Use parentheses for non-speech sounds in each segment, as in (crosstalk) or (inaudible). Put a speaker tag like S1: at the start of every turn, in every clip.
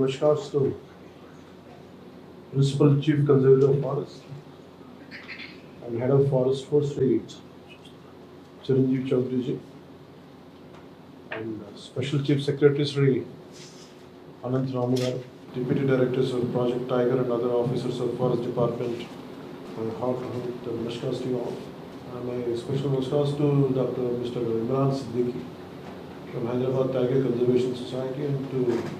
S1: namaskars to Principal Chief Conservator of Forest and Head of Forest Force Sri Chiranjeev Chaudhary and uh, Special Chief Secretary Sri Anant Ramagar, Deputy Directors of Project Tiger and other officers of Forest Department. My heartfelt namaskars to you all. And my special namaskars to Dr. Mr. Imran Siddiqui from Hyderabad Tiger Conservation Society and to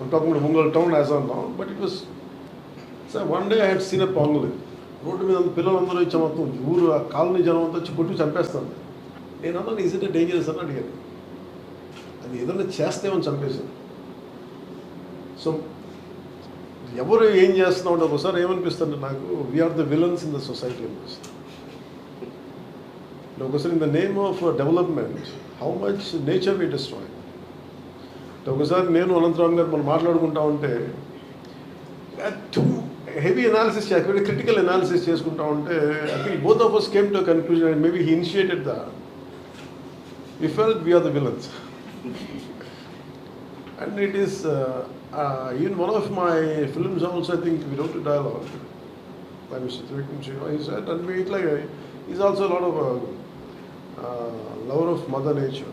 S1: I'm talking about Ungol town as of now, but it was. So one day I had seen a road మీద పిల్లలందరూ వచ్చి మొత్తం ఊరు ఆ colony జనం అంతా వచ్చి కొట్టి చంపేస్తాను. నేను అన్నాను ఈజ్ ఇట్ డేంజరస్ అని అడిగాను. అది ఏదైనా చేస్తేమని చంపేశాను సో ఎవరు ఏం చేస్తున్నాం అంటే ఒకసారి ఏమనిపిస్తుంది నాకు we are the villains in the society అనిపిస్తుంది. ఒకసారి in the name of development how much nature we destroy ఒకసారి నేను అనంతరామ్ గారు మనం మాట్లాడుకుంటా ఉంటే హెవీ అనాలిసిస్ చేయాలి క్రిటికల్ అనాలిసిస్ చేసుకుంటా ఉంటే I think both of us came to conclusion and maybe he initiated the we feel we are the villains and it is even one of my films also I think we wrote dialogue by Mr. Trivikram Shiva. He said, and we like, uh, he's also a lot of a uh, lover of Mother Nature.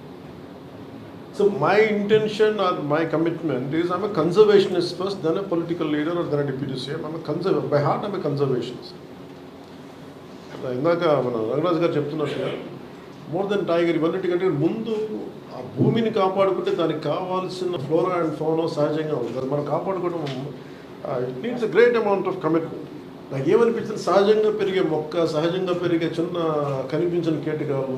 S1: so my intention or my commitment is I'm conservationist first then a political leader or then deputy CM I'm conserve by heart I'm conservationist ఇందాక మన రంగరాజు గారు చెప్తున్నట్టుగా more than tiger ఇవన్నిటికంటే ముందు ఆ భూమిని కాపాడుకుంటే దానికి కావాల్సిన flora and ఫోనో సహజంగా ఉంది అది మనం కాపాడుకోవడం it needs a great amount of commitment నాకు ఏమనిపించింది సహజంగా పెరిగే మొక్క సహజంగా పెరిగే చిన్న కనిపించిన కేటకాలు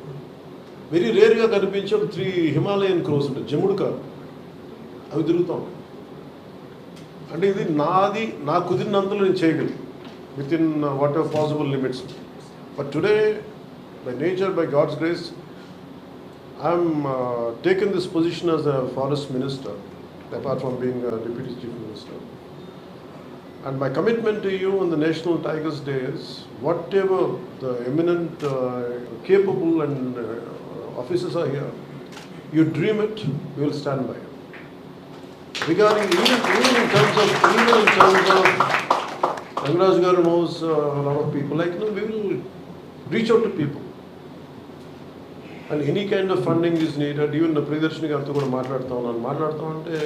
S1: వెరీ రేర్గా కనిపించే ఒక త్రీ హిమాలయన్ క్రోస్ ఉంటాయి జముడు కాదు. అవి తిరుగుతూ. ఉంటాయి అంటే ఇది నాది నా కుదిరినంతలో నేను చేయగలను. Within whatever possible limits but today by nature by God's grace I'm taken this position as a forest minister apart from being deputy chief minister And my commitment to you on the National Tigers Day is whatever the eminent, uh, capable, and uh, officers are here you dream it will stand by regarding Rangaraj garu knows people like no we will reach out to people and any kind of funding is needed even Priyadarshini గారితో కూడా మాట్లాడతాం నన్ను మాట్లాడతాం అంటే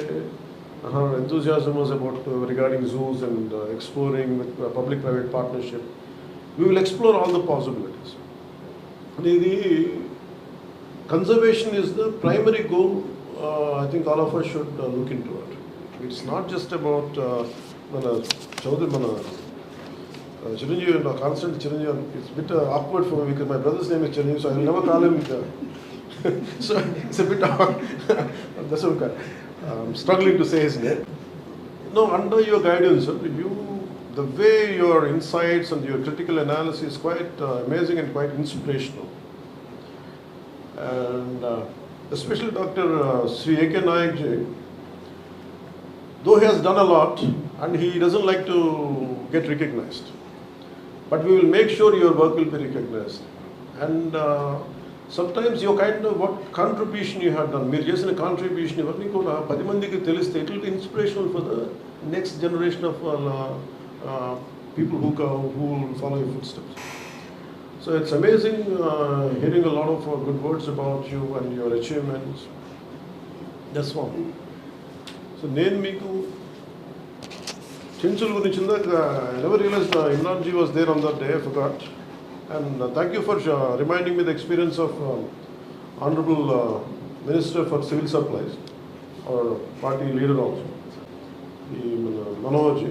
S1: enthusiasm was about regarding zoos and exploring with public private partnership we will explore all the possibilities అనేది conservation is the primary goal. Uh, I think all of us should uh, look into it. It's not just about uh, మన చౌదరి మన uh, Chiranjeevi, no, constant Chiranjeevi. It's a bit uh, awkward for me because my brother's name is Chiranjeevi, so I will never call him. Uh, so it's a bit awkward. (laughs) That's okay. I'm struggling to say his name. No, under your guidance, sir, you, the way your insights and your critical analysis is quite uh, amazing and quite inspirational. And uh, especially Dr. Uh, Sri A.K. Nayak ji, though he has done a lot and he doesn't like to get recognized, but we will make sure your work will be recognized. And uh, sometimes your kind of what contribution you have done, మీరు చేసిన contribution ఇవన్నీ కూడా పది మందికి తెలిస్తే it will be inspirational for the next generation of people who who follow you footsteps So it's amazing uh, hearing a lot of uh, good words about you and your achievements. That's one. So నేను మీకు చెంచుల గురించి ఇందాక never realise Imran ji was there on that day forgot and thank you for reminding me the experience of honourable minister for civil supplies or party leader also ఈ మన Manohar G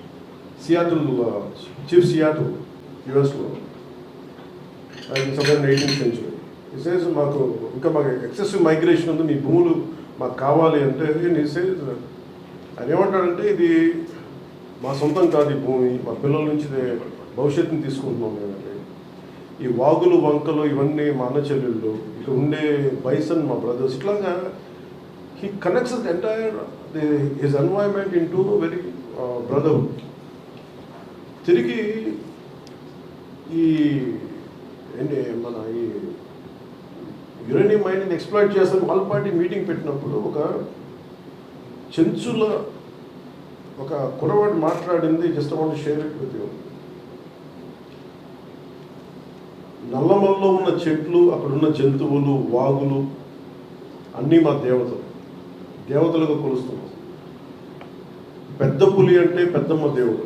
S1: Seattle chief Seattle యుఎస్లో southern eighteenth century ఇసేజ్ మాకు ఇంకా మాకు excessive migration ఉంది మీ భూములు మాకు కావాలి అంటే ఇసేజ్ ఆయన ఏమంటాడంటే ఇది మా సొంతం కాదు ఈ భూమి మా పిల్లల నుంచి భవిష్యత్తుని తీసుకుంటున్నాం మేమంటే ఈ వాగులు వంకలు ఇవన్నీ మా అన్న చెల్లెళ్ళు ఇక్కడ ఉండే బైసన్ మా బ్రదర్స్ ఇట్లాగా he connects entire his environment into very brotherhood తిరిగి ఈ ఏంటి మన ఈ యురేనియం మైనింగ్ ఎక్స్ప్లాయిట్ చేస్తాను వాళ్ళ పార్టీ మీటింగ్ పెట్టినప్పుడు ఒక చెంచుల ఒక కురవాడు మాట్లాడింది జస్ట్ వాళ్ళు షేర్ విత్ నల్లమల్లో ఉన్న చెట్లు అక్కడున్న జంతువులు వాగులు అన్నీ మా దేవతలు. దేవతలుగా కొలుస్తున్నాం పెద్ద పులి అంటే పెద్దమ్మ దేవుడు.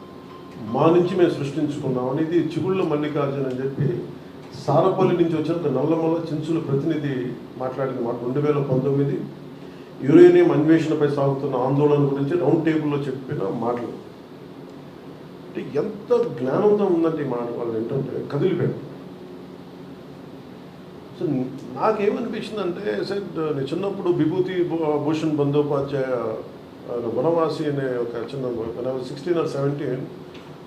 S1: మా నుంచి మేము సృష్టించుకున్నాం అనేది చిగుళ్ళ మల్లికార్జున అని చెప్పి సారపల్లి నుంచి వచ్చిన నల్లమల్ల చించుల ప్రతినిధి మాట్లాడింది మాట రెండు వేల పంతొమ్మిది. యురేనియం అన్వేషణపై సాగుతున్న ఆందోళన గురించి రౌండ్ టేబుల్లో చెప్పిన మాటలు. అంటే ఎంత జ్ఞానంతో ఉందంటే ఈ మాట వాళ్ళు ఏంటంటే కదిలిపోయాడు సో నాకేమనిపించిందంటే సార్ నేను చిన్నప్పుడు విభూతి భూషణ్ బందోపాధ్యాయ వనవాసి అనే ఒక చిన్న సిక్స్టీన్ ఆర్ సెవెంటీన్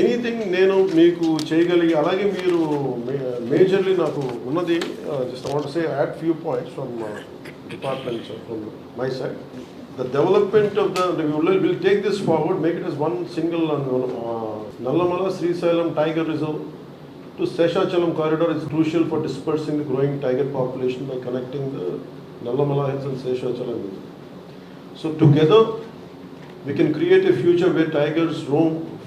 S1: ఎనీథింగ్ నేను మీకు చేయగలిగి అలాగే మీరు మేజర్లీ నాకు ఉన్నది just want say add few points from department from my side the development of the will take this forward make it as one single Nallamala Srisailam tiger reserve to Seshachalam corridor is crucial for dispersing the growing tiger population by connecting the Nallamala Hills and Seshachalam Hills. So together, we can create a future where tigers roam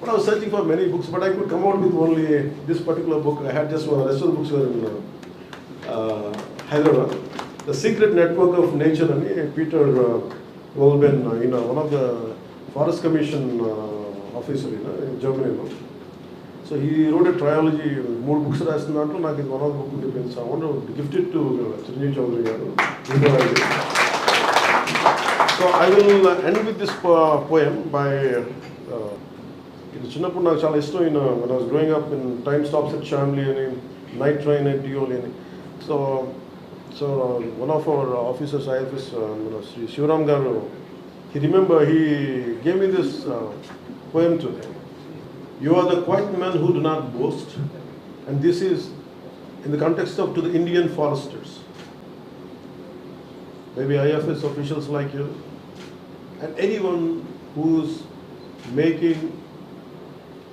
S1: but I was searching for many books but I could come out with only this particular book I had just rest of books Hyderabad the secret network of nature అని Peter వోల్బెన్ ఈయన one of the forest commission officer ఈయన జర్మనీలో so ఈ road trilogy మూడు books రాసిన దాంట్లో నాకు ఇది one of book depends I want gifted to Chiranjeevi Chowdary garu so I will end with this poem bye ఇది చిన్నప్పుడు నాకు చాలా ఇష్టం ఈయన మన growing up in time stops at family అని నైట్ ట్రైన్ ఎట్ డియోలి అని so So uh, one of our officers, IFS, uh, you know, Sri Shivaram Garu, he remember he gave me this uh, poem today. You are the quiet men who do not boast, and this is in the context of to the Indian foresters. Maybe IFS officials like you, and anyone who's making